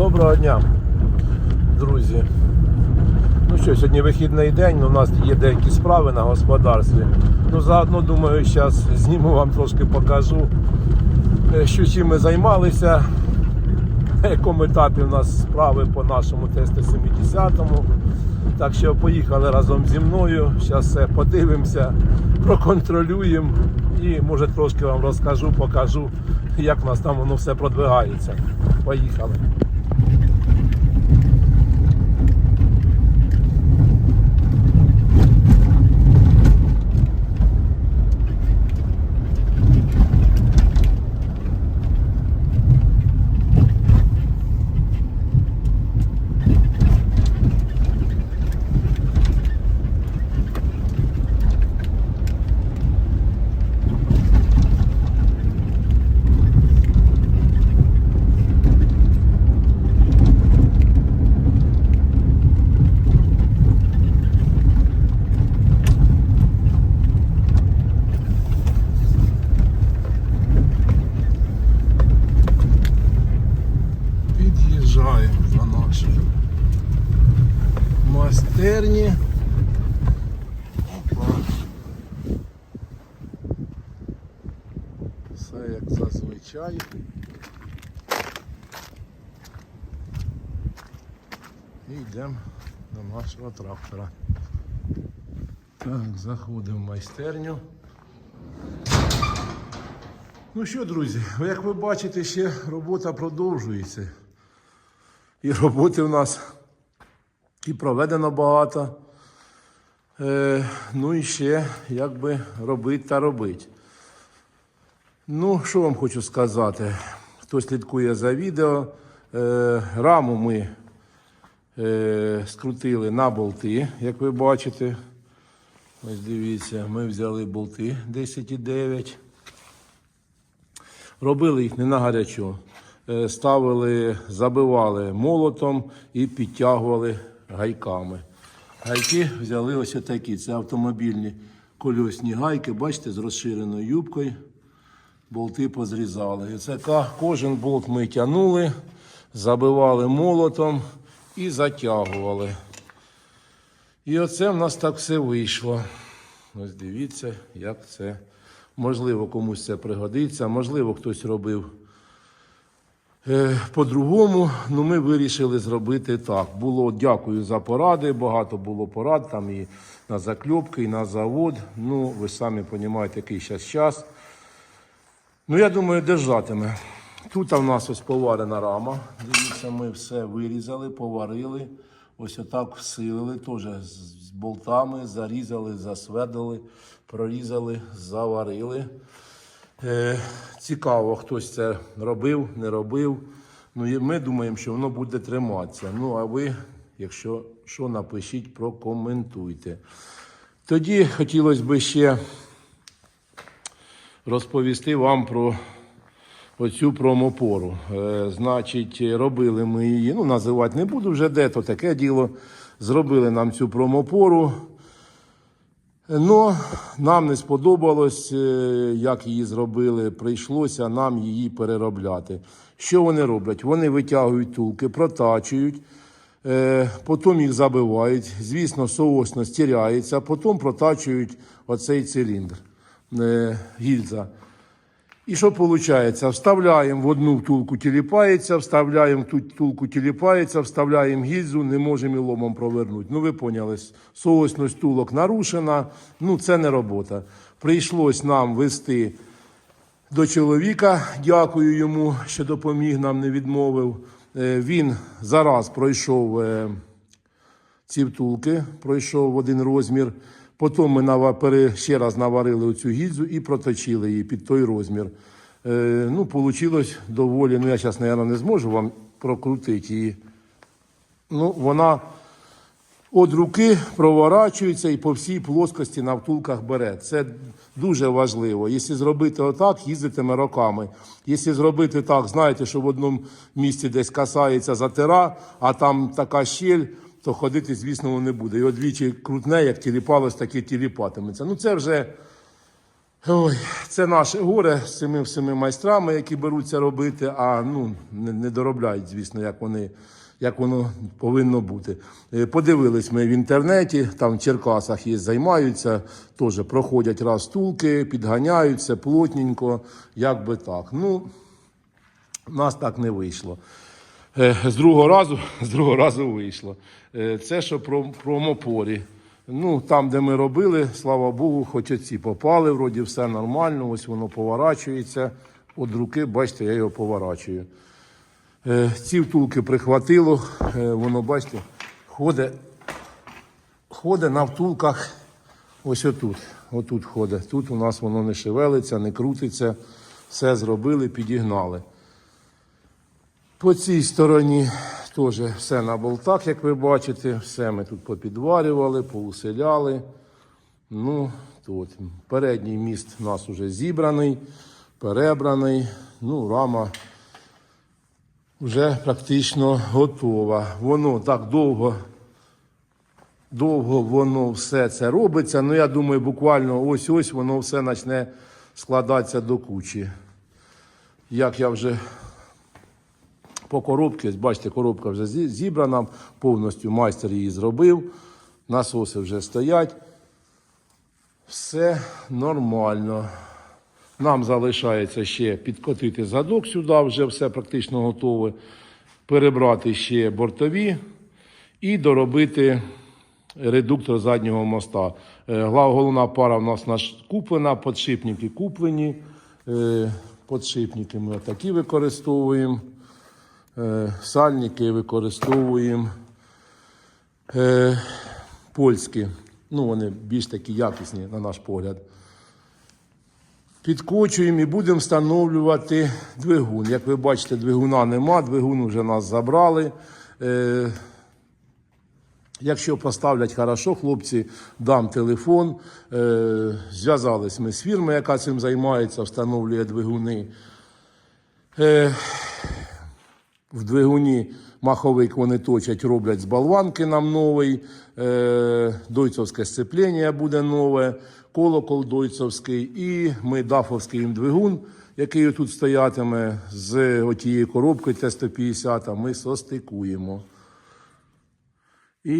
Доброго дня, друзі. Ну що, сьогодні вихідний день, у нас є деякі справи на господарстві. Ну, заодно, думаю, зараз зніму вам трошки покажу, е, що чим ми займалися, на якому етапі у нас справи по нашому тесту 70-му. Так що поїхали разом зі мною. Зараз все подивимося, проконтролюємо і може трошки вам розкажу, покажу, як у нас там воно все продвигається. Поїхали. Під'їжджаємо до нашої майстерні. Опа. Все як зазвичай. І йдемо до нашого трактора. Так, заходимо в майстерню. Ну що, друзі, як ви бачите, ще робота продовжується. І роботи в нас і проведено багато. Е, ну і ще як би робити та робити. Ну, що вам хочу сказати? Хто слідкує за відео, е, раму ми е, скрутили на болти, як ви бачите. Ось дивіться, ми взяли болти 10,9. Робили їх не на гарячу. Е, Ставили, забивали молотом і підтягували гайками. Гайки взяли ось такі. Це автомобільні кольосні гайки, бачите, з розширеною юбкою. Болти позрізали. І це кожен болт ми тягнули, забивали молотом і затягували. І оце в нас так все вийшло. Ось дивіться, як це. Можливо, комусь це пригодиться, можливо, хтось робив е, по-другому. Ну, ми вирішили зробити так. Було дякую за поради. Багато було порад там і на закльопки, і на завод. Ну, ви самі розумієте, який зараз час. Ну, я думаю, держатиме. Тут у нас ось поварена рама. Дивіться, ми все вирізали, поварили. Ось отак всилили, теж з болтами, зарізали, засвердили, прорізали, заварили. Е, цікаво, хтось це робив, не робив. Ну, і ми думаємо, що воно буде триматися. Ну, а ви, якщо що, напишіть, прокоментуйте. Тоді хотілося б ще розповісти вам про оцю промопору. Е, значить, робили ми її, ну, називати не буду вже де, то таке діло. Зробили нам цю промопору. Ну, нам не сподобалось, е, як її зробили. Прийшлося нам її переробляти. Що вони роблять? Вони витягують тулки, протачують, е, потім їх забивають. Звісно, соосно стіряється, потім протачують оцей циліндр, гільза. І що виходить? Вставляємо в одну втулку тіліпається, вставляємо в ту втулку тіліпається, вставляємо гільзу, не можемо і ломом провернути. Ну ви поняли, соосність тулок нарушена, ну це не робота. Прийшлось нам вести до чоловіка, дякую йому, що допоміг нам, не відмовив. Е, Він зараз пройшов е, ці втулки, пройшов в один розмір. Потім ми ще раз наварили оцю гільзу і проточили її під той розмір. Е, ну, вийшло доволі. Ну, я зараз, мабуть, не зможу вам прокрутити її. Ну, вона від руки проворачується і по всій плоскості на втулках бере. Це дуже важливо. Якщо зробити отак, їздитиме роками. Якщо зробити так, знаєте, що в одному місці десь касається затира, а там така щель, то ходити, звісно, не буде. І одвічі крутне, як тіліпалось, так і тіліпатиметься. Ну це вже Ой, це наше горе з цими всіми майстрами, які беруться робити, а ну, не, не доробляють, звісно, як, вони, як воно повинно бути. Е, Подивились ми в інтернеті, там в Черкасах є, займаються, теж проходять раз стулки, підганяються плотненько, як би так. Ну, нас так не вийшло. Е, З другого разу, з другого разу вийшло. Е, Це що про, про мопорі. Ну, там, де ми робили, слава Богу, хоч оці попали, вроді все нормально, ось воно поворачується. От руки, бачите, я його поворачую. Е, Ці втулки прихватило, воно, бачите, ходить, ходить на втулках ось отут. Отут ходить. Тут у нас воно не шевелиться, не крутиться. Все зробили, підігнали. По цій стороні теж все на болтах, як ви бачите. Все ми тут попідварювали, поуселяли. Ну, тут передній міст у нас вже зібраний, перебраний. Ну, рама вже практично готова. Воно так довго, довго воно все це робиться. Ну, я думаю, буквально ось-ось воно все почне складатися до кучі. Як я вже по коробці, бачите, коробка вже зібрана, повністю майстер її зробив. Насоси вже стоять. Все нормально. Нам залишається ще підкотити задок сюди, вже все практично готове. Перебрати ще бортові і доробити редуктор заднього моста. Е, Головна пара в нас куплена, подшипники куплені. Е, Подшипники ми такі використовуємо. Е, Сальники використовуємо е, польські. Ну, вони більш такі якісні, на наш погляд. Підкочуємо і будемо встановлювати двигун. Як ви бачите, двигуна нема, двигун вже нас забрали. Е, Якщо поставлять хорошо, хлопці, дам телефон. Е, зв'язались ми з фірмою, яка цим займається, встановлює двигуни. В двигуні маховик вони точать, роблять з болванки нам новий, е, дойцовське сцеплення буде нове, колокол дойцовський і ми дафовський їм двигун, який тут стоятиме з отією коробкою Т-150, ми состикуємо. І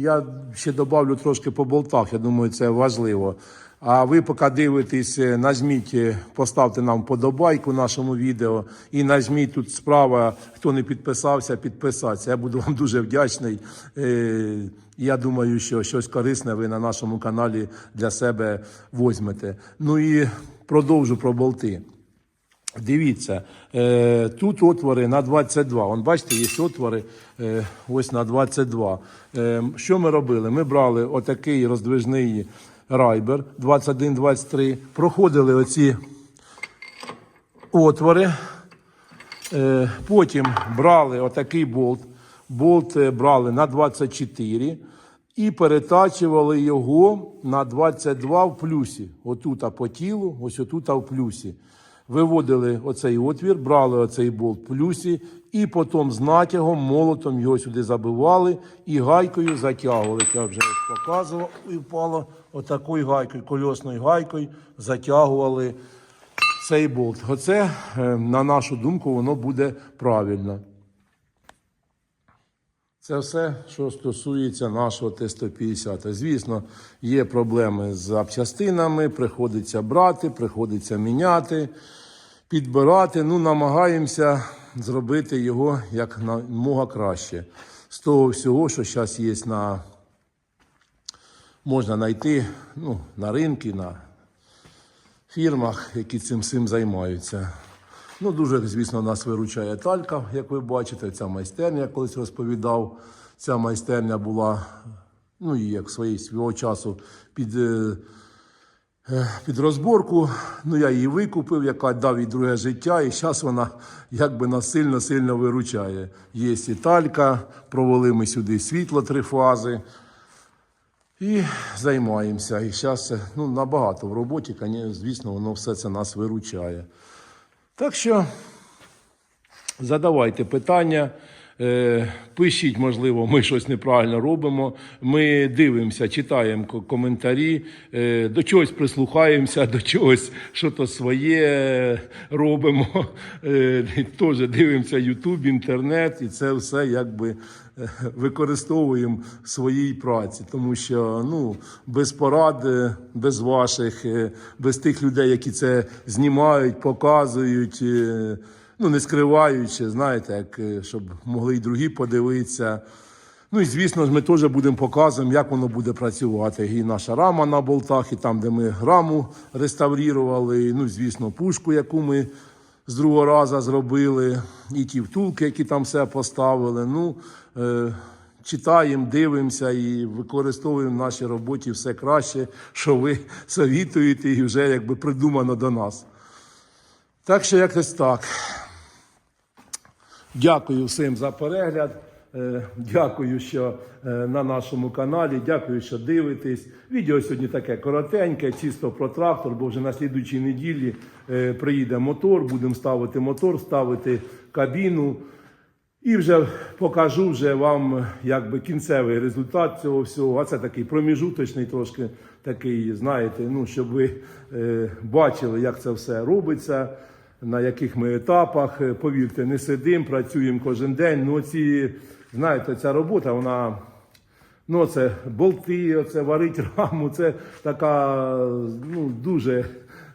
я ще добавлю трошки по болтах, я думаю, це важливо. А ви поки дивитесь, е, нажміть, е, поставте нам подобайку нашому відео і нажміть тут справа, хто не підписався, підписатися. Я буду вам дуже вдячний. Е, Я думаю, що щось корисне ви на нашому каналі для себе возьмете. Ну і продовжу про болти. Дивіться, тут отвори на 22. Вон, бачите, є отвори ось на 22. Е, що ми робили? Ми брали отакий роздвижний райбер 21-23, проходили оці отвори, е, потім брали отакий болт. Болт е, брали на 24 і перетачували його на 22 в плюсі. Отут по тілу, ось отут в плюсі. Виводили оцей отвір, брали оцей болт в плюсі, і потім з натягом, молотом його сюди забивали і гайкою затягували. Я вже показував, і впало отакою гайкою, кольосною гайкою затягували цей болт. Оце, е, на нашу думку, воно буде правильно. Це все, що стосується нашого Т-150. Звісно, є проблеми з запчастинами, приходиться брати, приходиться міняти, підбирати. Ну, намагаємося зробити його як намога краще. З того всього, що зараз є на можна знайти ну, на ринку, на фірмах, які цим всім займаються. Ну, дуже, звісно, нас виручає талька, як ви бачите, ця майстерня, я колись розповідав. Ця майстерня була, ну і як своєї свого часу під, е, під розборку. Ну, я її викупив, яка дав їй друге життя, і зараз вона якби нас сильно-сильно виручає. Є і талька, провели ми сюди світло три фази. І займаємося. І зараз це ну, набагато в роботі, звісно, воно все це нас виручає. Так що задавайте питання. Е, Пишіть, можливо, ми щось неправильно робимо. Ми дивимося, читаємо коментарі, е, до чогось прислухаємося, до чогось що то своє робимо. Е, Теж дивимося Ютуб, інтернет, і це все якби використовуємо в своїй праці, тому що ну, без порад, без ваших, без тих людей, які це знімають, показують. Ну, не скриваючи, знаєте, як, е, щоб могли й другі подивитися. Ну і звісно ж, ми теж будемо показувати, як воно буде працювати. І наша рама на болтах, і там, де ми раму реставрували, і, ну, звісно, пушку, яку ми з другого разу зробили, і ті втулки, які там все поставили. Ну, е, читаємо, дивимося і використовуємо в нашій роботі все краще, що ви совітуєте, і вже якби придумано до нас. Так що якось так. Дякую всім за перегляд. Е, Дякую, що е, на нашому каналі. Дякую, що дивитесь. Відео сьогодні таке коротеньке, чисто про трактор, бо вже на слідуючій неділі е, приїде мотор, будемо ставити мотор, ставити кабіну. І вже покажу вже вам якби кінцевий результат цього всього. А це такий проміжуточний, трошки такий, знаєте, ну щоб ви е, бачили, як це все робиться, на яких ми етапах. Е, Повірте, не сидимо, працюємо кожен день. Ну, ці, знаєте, ця робота, вона. Ну, це болти, це варить раму, це така ну, дуже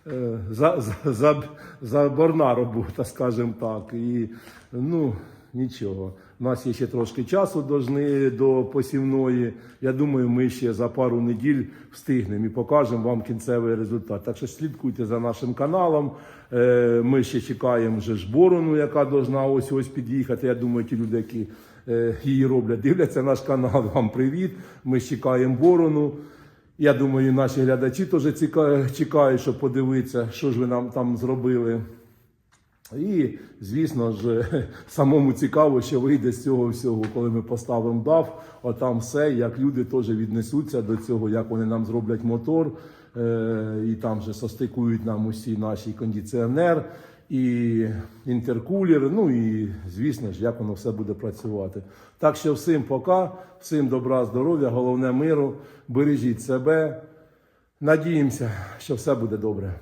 е, за, за, за, заборна робота, скажімо так. І ну, нічого. У нас є ще трошки часу должны до посівної. Я думаю, ми ще за пару неділь встигнемо і покажемо вам кінцевий результат. Так що слідкуйте за нашим каналом. Е, Ми ще чекаємо вже ж борону, яка должна ось ось під'їхати. Я думаю, ті люди, які е, її роблять, дивляться наш канал. Вам привіт. Ми чекаємо борону. Я думаю, наші глядачі теж чекають, щоб подивитися, що ж ви нам там зробили. І, звісно ж, самому цікаво, що вийде з цього всього, коли ми поставимо DAF, отам все, як люди теж віднесуться до цього, як вони нам зроблять мотор, е, і там же состикують нам усі наші кондиціонер і інтеркулер, ну і, звісно ж, як воно все буде працювати. Так що всім пока, всім добра, здоров'я, головне миру, бережіть себе. Надіємося, що все буде добре.